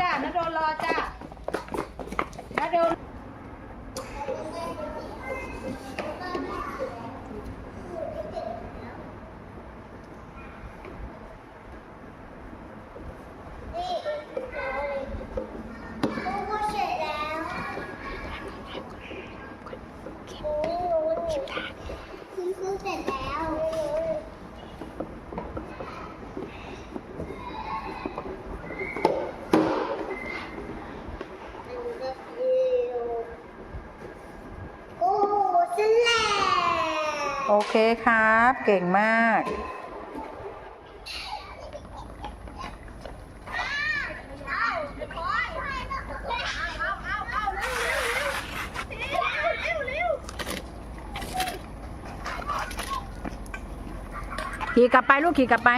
จ้านาโดนรอจ้านาโดน เคครับ เก่งมาก ขี่กลับไปลูกขี่กลับไป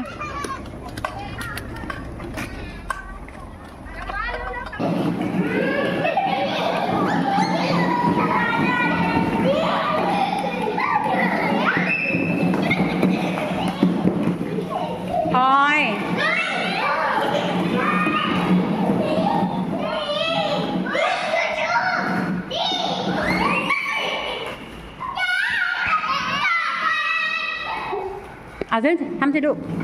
Bisous.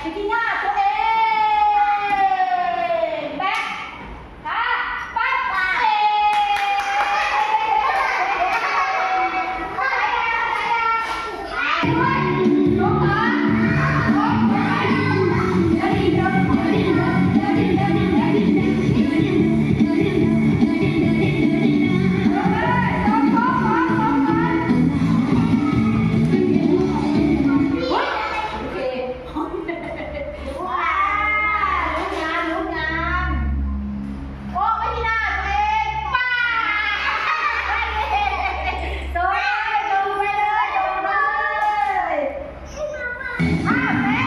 แป อ้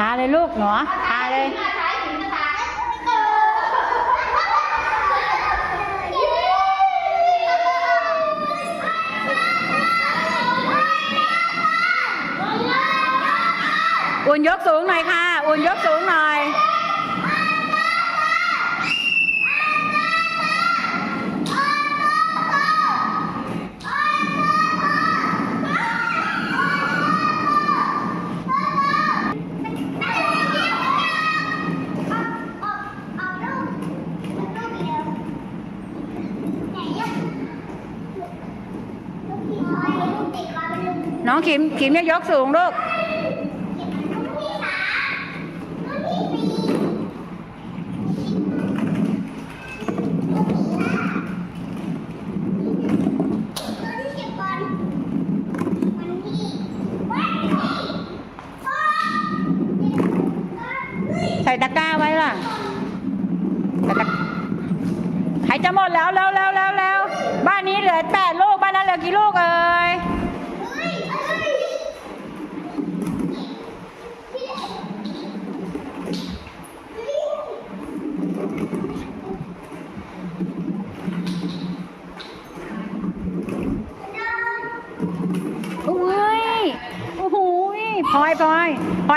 ทาเลยลูกหนอทาเลยอุ่นยกสูงหน่อยค่ะ อุ่นยกสูงหน่อย ขิมขิมเนี่ยยกสูงลูกใส่ตะกร้าไว้ล่ะหายจะหมดแล้วแล้วแล้วแล้วแล้วบ้านนี้เหลือแปดลูกบ้านนั้นเหลือกี่ลูก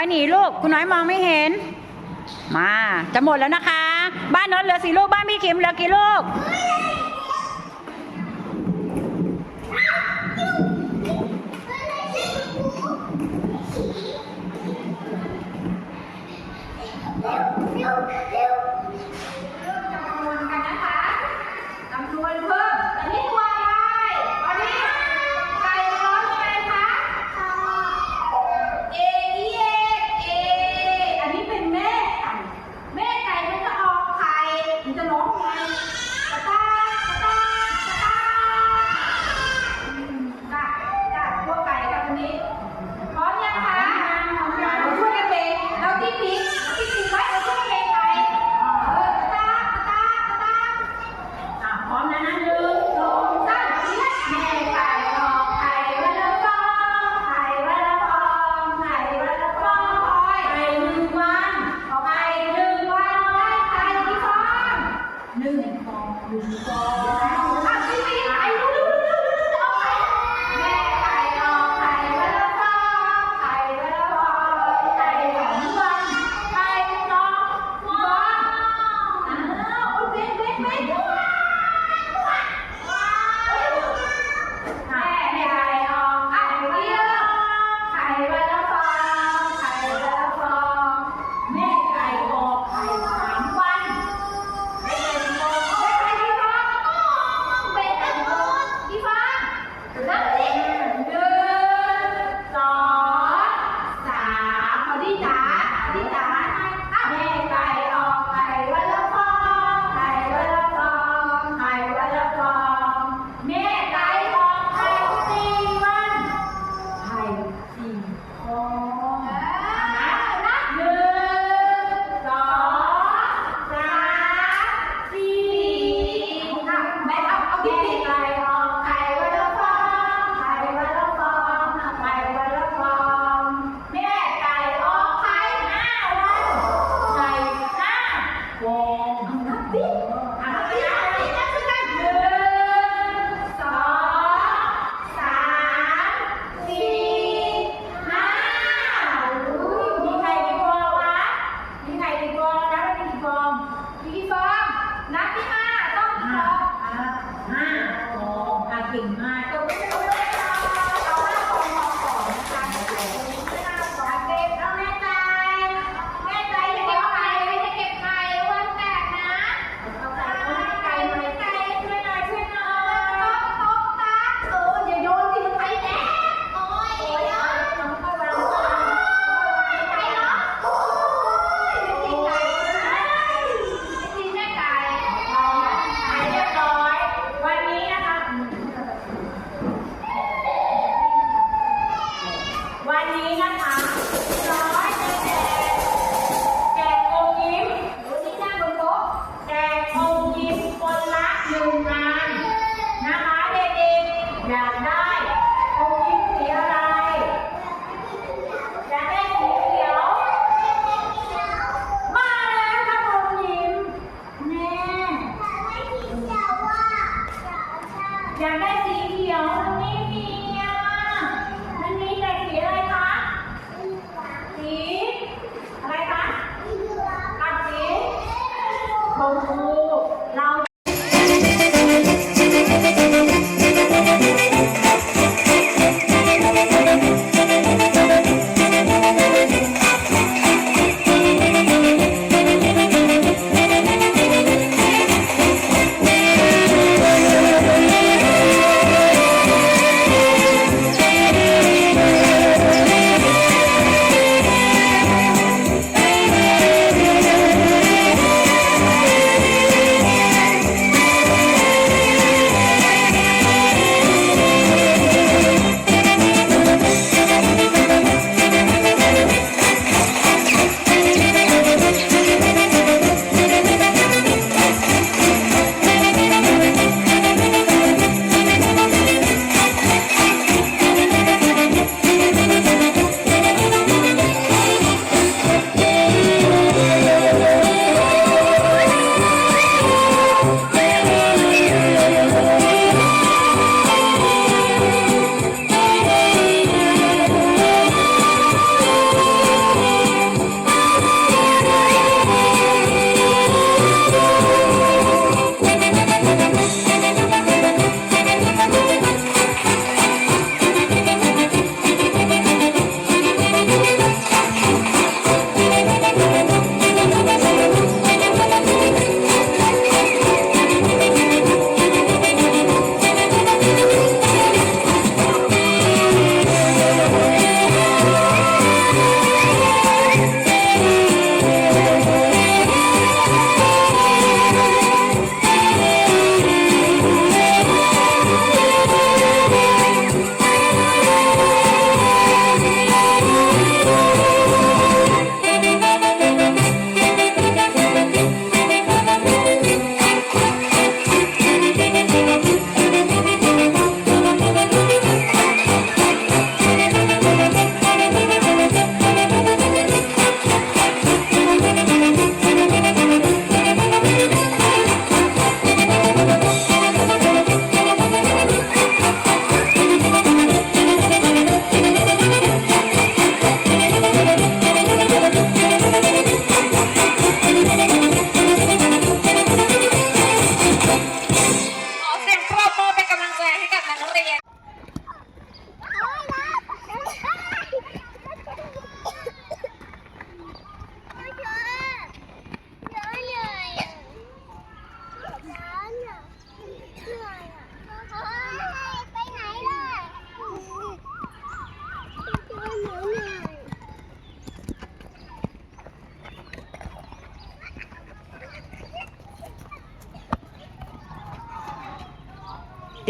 อยหนีลูก คุณน้อยมองไม่เห็น มา จะหมดแล้วนะคะ บ้านน้อตเหลือสี่ลูก บ้านพี่คิมเหลือกี่ลูก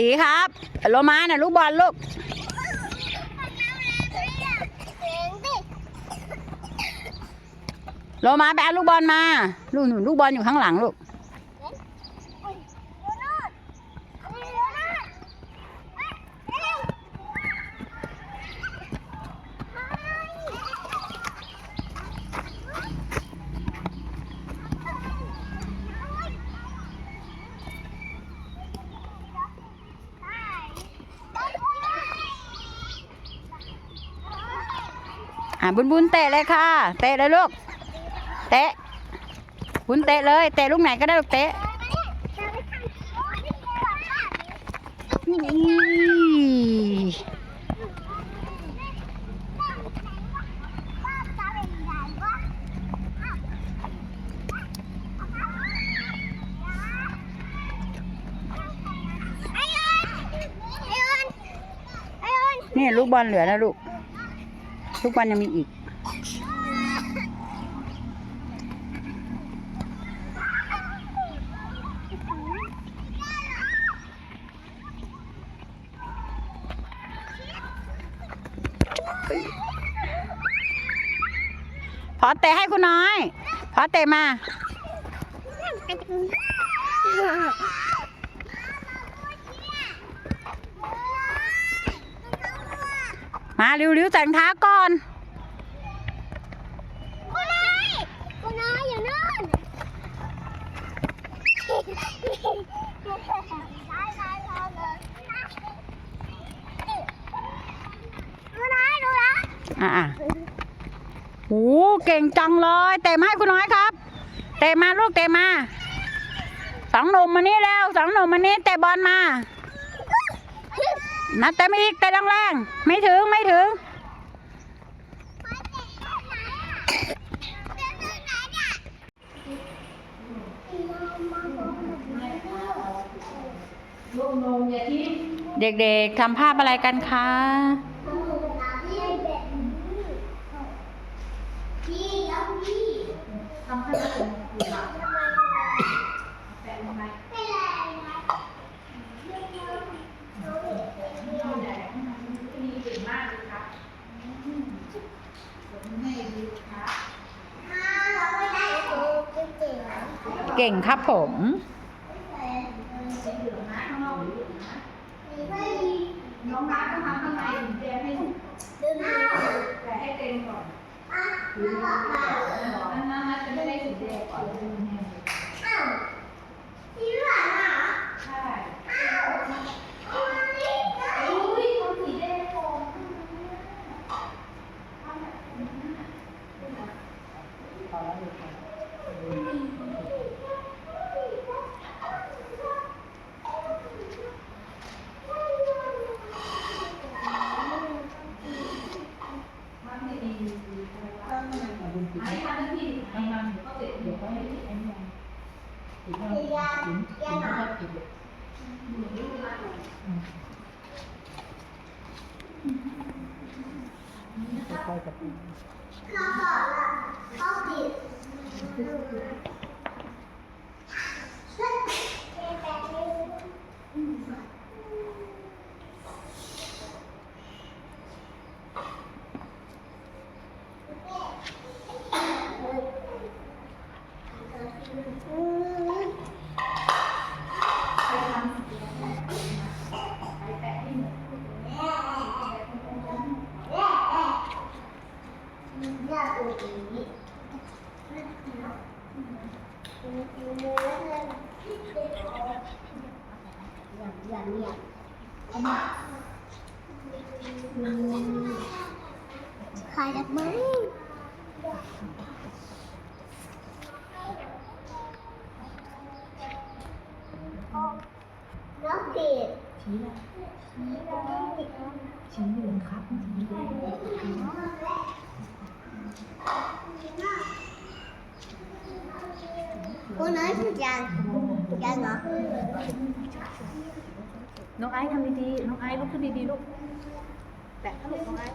ตีครับโลมาน่ะลูกบอลลูกเสียงดิโลมาไปเอาลูกบอลมา ลูกหนูลูกบอลอยู่ข้างหลังลูก อุ้ยโดนัทอุ้ยโดนัทเอ้ยเร็วไป อะบุญบุญเตะเลยค่ะ เตะเลยลูก เตะ บุญเตะเลย เตะลูกไหนก็ได้ลูกเตะนี่ไอออนไอออนไอออนนี่ลูกบอลเหลือนะลูก ลูกบอลยังมีอีก พอเตะให้คุณน้อย พอเตะมา มาเร็วๆแต่งเท้าก่อนคุณนายคุณนายอยู่นู่นได้ได้ได้เลยคุณนายดูนะอะอะโหเก่งจังเลยเตะมาให้คุณน้อยครับ เตะมาลูกเตะมาสองหนุ่มมานี่แล้วสองหนุ่มมานี่เตะบอลมา นัดเตะไม่อีกเตะแรงๆไม่ถึงไม่ถึง เด็กๆทำภาพอะไรกันคะ เก่งครับผม น้องน้ำต้องทำข้างในถึงแดงให้สุกแต่ให้เต็มก่อนนั่นนั่นจะไม่ได้ถึงแดงก่อน ถือว่าถือว่าชอบกินเขาบอกว่าเขาติด Mouth. ขึ้นดีๆลูก แตะถ้าลุกตรงนั้น